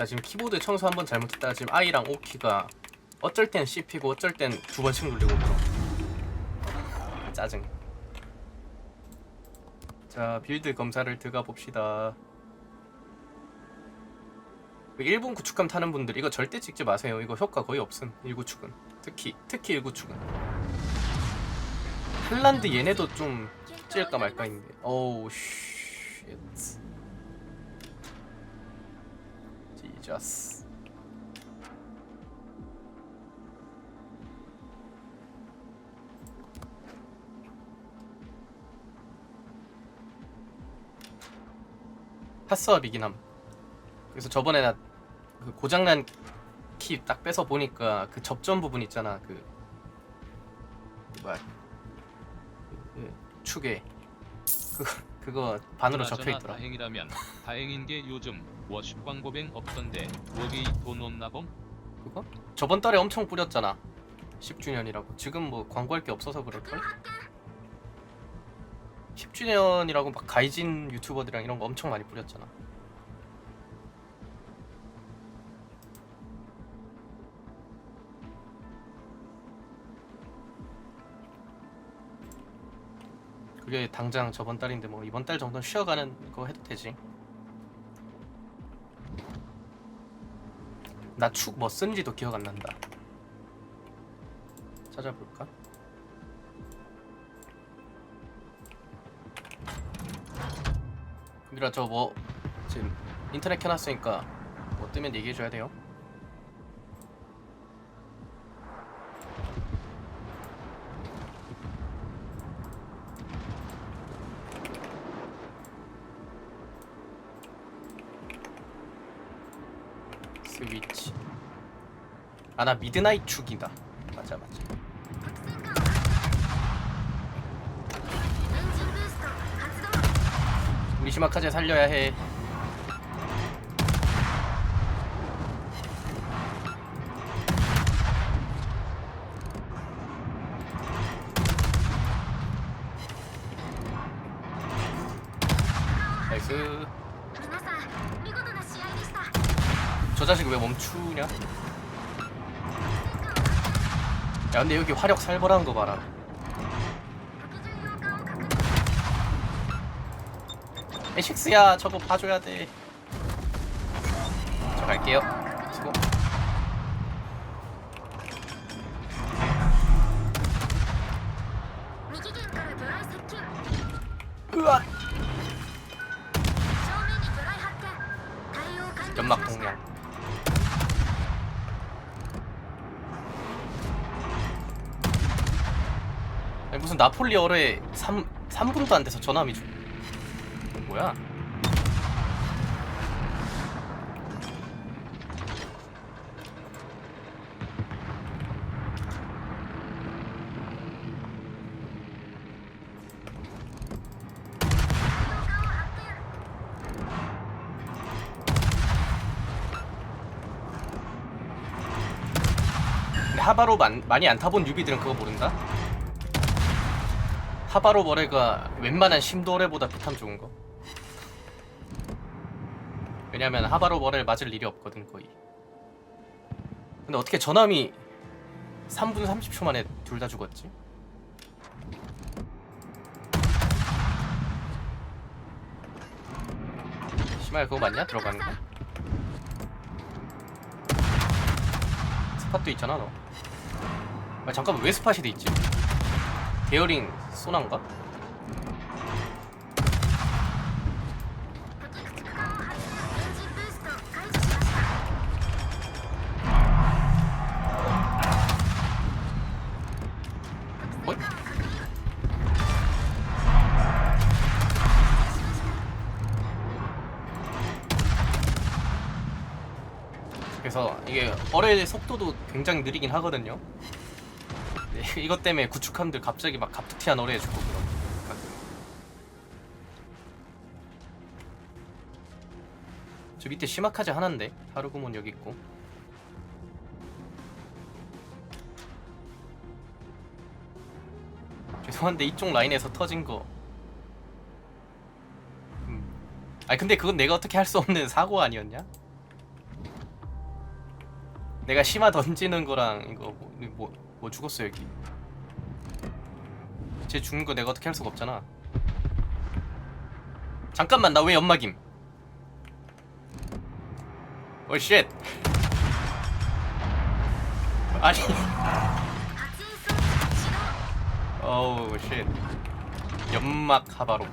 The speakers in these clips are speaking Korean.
나 지금 키보드 청소 한번 잘못했다가 지금 I랑 O키가 어쩔 땐 씹히고 어쩔 땐 두 번씩 눌리고 그러 짜증. 자 빌드 검사를 들어가 봅시다. 1분 구축감 타는 분들 이거 절대 찍지 마세요. 이거 효과 거의 없음 1구축은. 특히 특히 1구축은. 핀란드 얘네도 좀 찔까 말까 있는데. 어우 쉣 지저스 파스업이긴 함. 그래서 저번에 나 그 고장난 키 딱 빼서 보니까 그 접점 부분 있잖아. 그, 그 뭐야? 그 축에 그거 반으로 그나저나 있더라 다행이라면 다행인 게 요즘 워십 광고뱅 없던데 거기 돈 없나봉? 그거? 저번 달에 엄청 뿌렸잖아 10주년이라고 지금 뭐 광고할 게 없어서 그럴걸? 10주년이라고 막 가이진 유튜버들이랑 이런 거 엄청 많이 뿌렸잖아 그게 당장 저번 달인데 뭐 이번 달 정도는 쉬어가는 거 해도 되지 나 축뭐 쓴지도 기억 안 난다. 찾아볼까? 미라 저뭐 지금 인터넷 켜놨으니까 뭐 뜨면 얘기해줘야 돼요. 스위치. 아나 미드나잇 축이다. 맞아 맞아. 우리 시마카제 살려야 해. 저 자식 왜 멈추냐? 야 근데 여기 화력 살벌한 거 봐라. 에식스야 저거 봐줘야 돼저 갈게요. 수고. 으아! 연막 동량 무슨 나폴리 어뢰 3 3분도 안 돼서 전함이 주. 뭐야? 하바로 만, 많이 안 타본 뉴비들은 그거 모른다? 하바로 머레가 웬만한 심도어뢰보다 피탐 좋은 거. 왜냐면 하바로 머레를 맞을 일이 없거든 거의. 근데 어떻게 전함이 3분 30초 만에 둘 다 죽었지? 심할 그거 맞냐? 들어가는 거? 스팟도 있잖아 너. 아 잠깐만 왜 스팟이 돼 있지? 베어링 소난가? 어? 그래서 이게 어뢰의 속도도 굉장히 느리긴 하거든요 네, 이것 때문에 구축함들 갑자기 막 갑툭튀한 어뢰 주고 그런. 저 밑에 시마카제 하나인데 하루구몬 여기 있고. 죄송한데 이쪽 라인에서 터진 거. 음. 아니 근데 그건 내가 어떻게 할 수 없는 사고 아니었냐? 내가 심화 던지는 거랑 이거 뭐, 뭐, 뭐 죽었어 여기. 쟤 죽는 거 내가 어떻게 할 수가 없잖아. 잠깐만 나 왜 연막임? 어, 오쉣 아니. 어우 쉣 연막 하바로.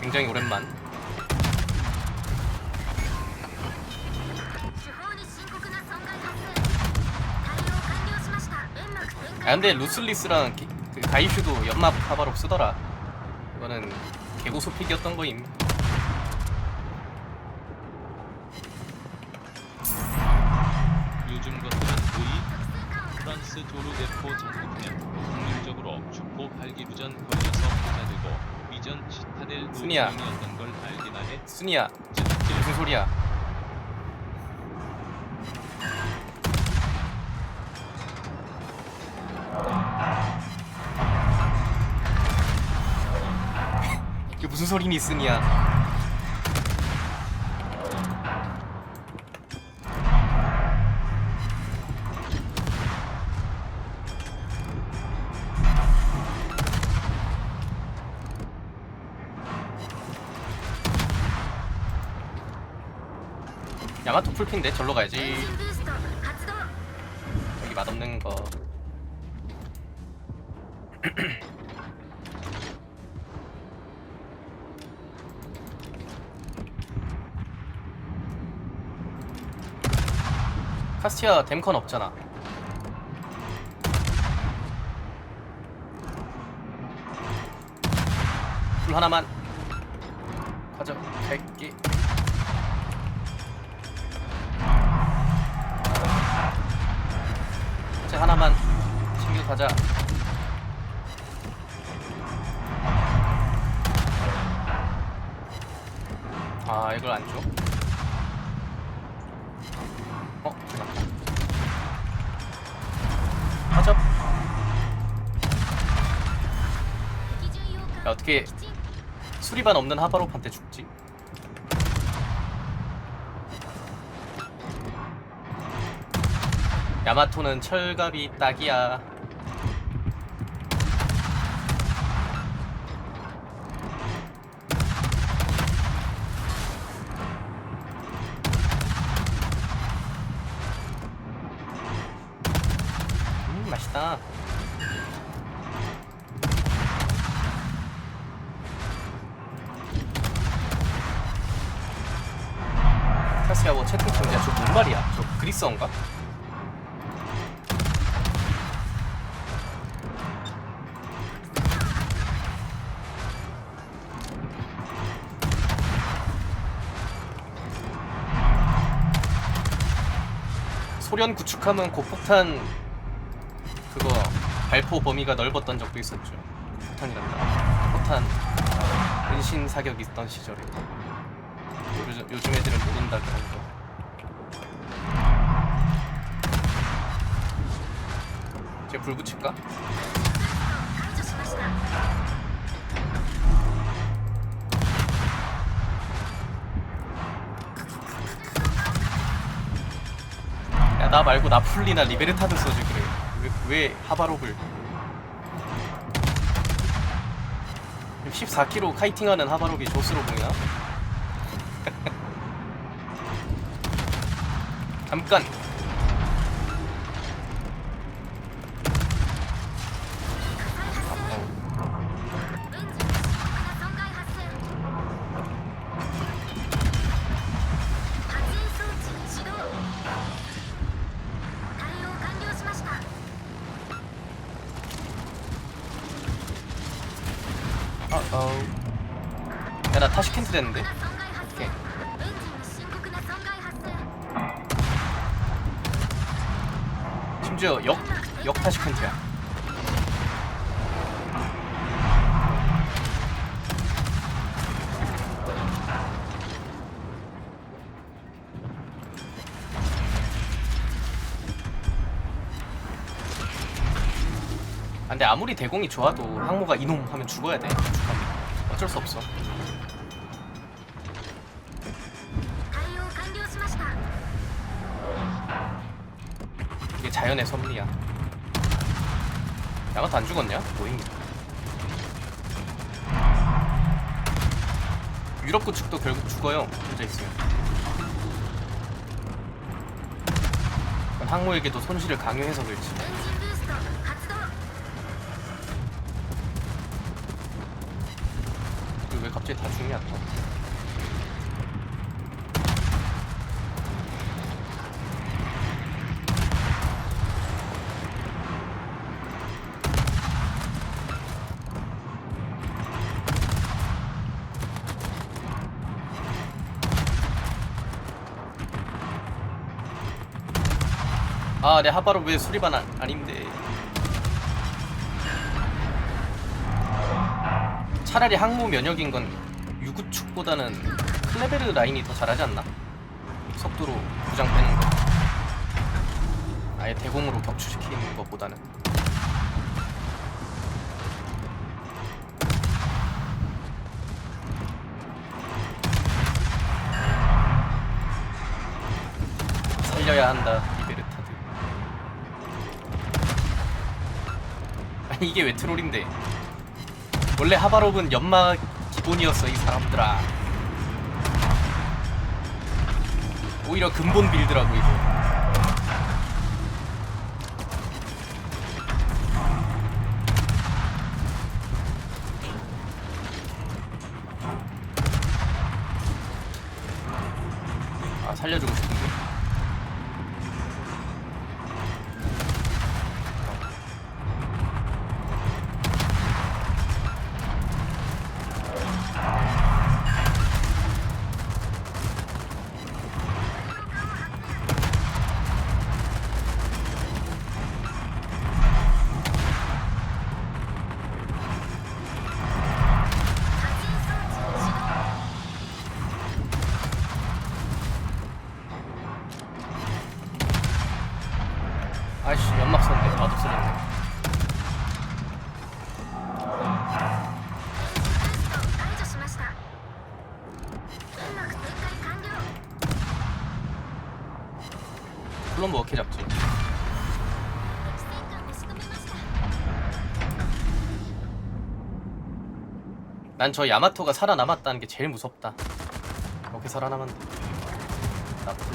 굉장히 오랜만. 아 근데 루슬리스랑 기- 그 가이슈도 연막 하바로 쓰더라 이거는 개고소 픽이었던 거임 요즘 것들은 의이 프랑스 조르데포 전투면 확률적으로 축포 발기부전 걸려서 부자되고 이전 시타델 순이야. 노동이었던 걸 알기나 해. 순이야 무슨 소리야 무슨 소림이 있으냐 야마토 풀핀데? 절로 가야지. 여기 맛없는 거. 카스티아 댐컨 없잖아 불 하나만 가져갈게 제 하나만 챙겨 가자. 아 이걸 안 줘? 어떻게 수리반 없는 하바롭한테 죽지? 야마토는 철갑이 딱이야. 소련 구축하면 고폭탄 그거 발포 범위가 넓었던 적도 있었죠. 폭탄이란다. 폭탄 은신 사격 있던 시절에. 요즘, 요즘 애들은 모른다 그런 거. 이제 불 붙일까? 나 말고 나폴리나 리베르타드 써지 그래. 왜, 왜 하바롭을? 14km 카이팅하는 하바롭이 조스로 보이나? 잠깐. 다시 캔슬했는데? 오케이. 심지어 역, 역 다시 캔슬이야 아, 근데 아무리 대공이 좋아도 항모가 이놈 하면 죽어야 돼. 어쩔 수 없어. 자연의 섭리야. 야마토 안 죽었냐? 뭐임 유럽구측도 결국 죽어요 혼자 있으면. 항모에게도 손실을 강요해서 그렇지. 이거 왜 갑자기 다 죽냐 또? 아, 내 하바로 왜 수리반 안, 아닌데. 차라리 항모 면역인 건 유구축보다는 클레베르 라인이 더 잘하지 않나? 속도로 부장 빼는 거. 아예 대공으로 격추시키는 것보다는. 살려야 한다, 아니 이게 왜 트롤인데? 원래 하바롭은 연막 기본이었어 이 사람들아. 오히려 근본 빌드라고 이거. 아 살려주고 싶은 난 저 야마토가 살아남았다는 게 제일 무섭다. 이렇게 살아남았네. 나쁜.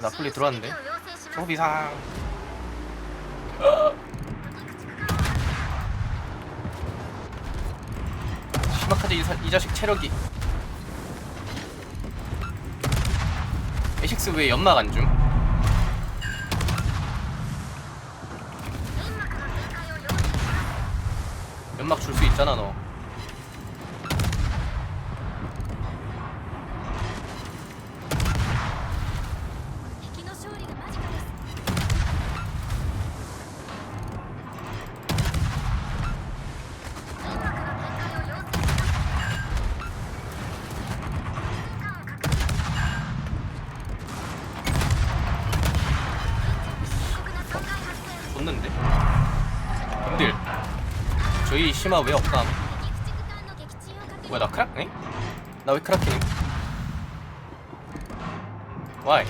나폴리 들어왔는데 소비상 심각하지 이, 사, 이 자식 체력이 에식스 왜 연막 안줌? 연막 줄 수 있잖아 너 줬는데? 근데 저희 심화 왜 없다 뭐야 나 크락네? 나 왜 크락해? 와이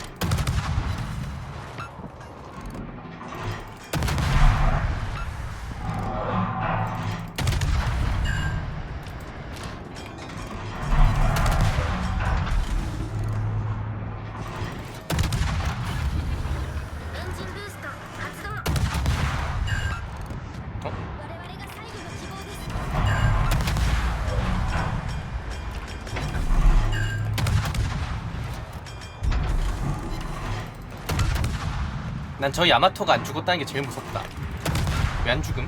난 저 야마토가 안 죽었다는 게 제일 무섭다 왜 안 죽음?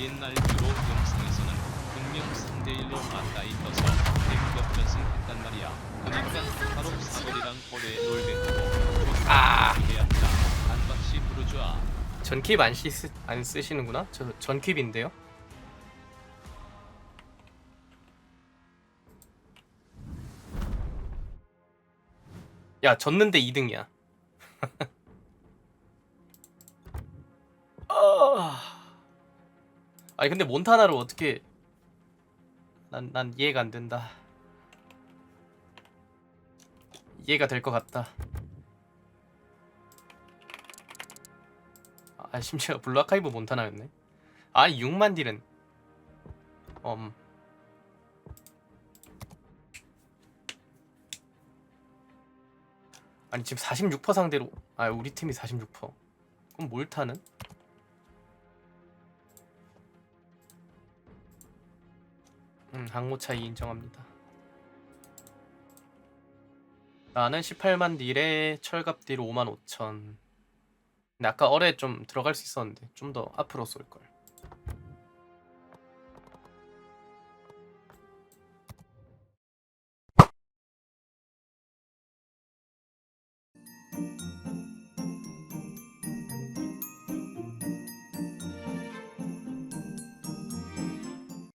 옛날 유로 영상에서는 분명 3대1로 맞다이어서 대급 전승했단 말이야. 그러니까 바로 사거리랑 거래에 놀랬고 아! 해야 한다. 안박시 부르주아. 전킵 안, 시, 쓰, 안 쓰시는구나? 저 전킵인데요? 야 졌는데 2등이야 아... 아니 근데 몬타나를 어떻게 난, 난 이해가 안 된다 이해가 될 것 같다 아 심지어 블루 아카이브 몬타나였네. 아니 6만 딜은. 음 아니 지금 46% 상대로. 아 우리 팀이 46% 그럼 몰타는? 음 항모 차이 인정합니다. 나는 18만 딜에 철갑 딜 5만 5천 근데 아까 어뢰 좀 들어갈 수 있었는데 좀 더 앞으로 쏠 걸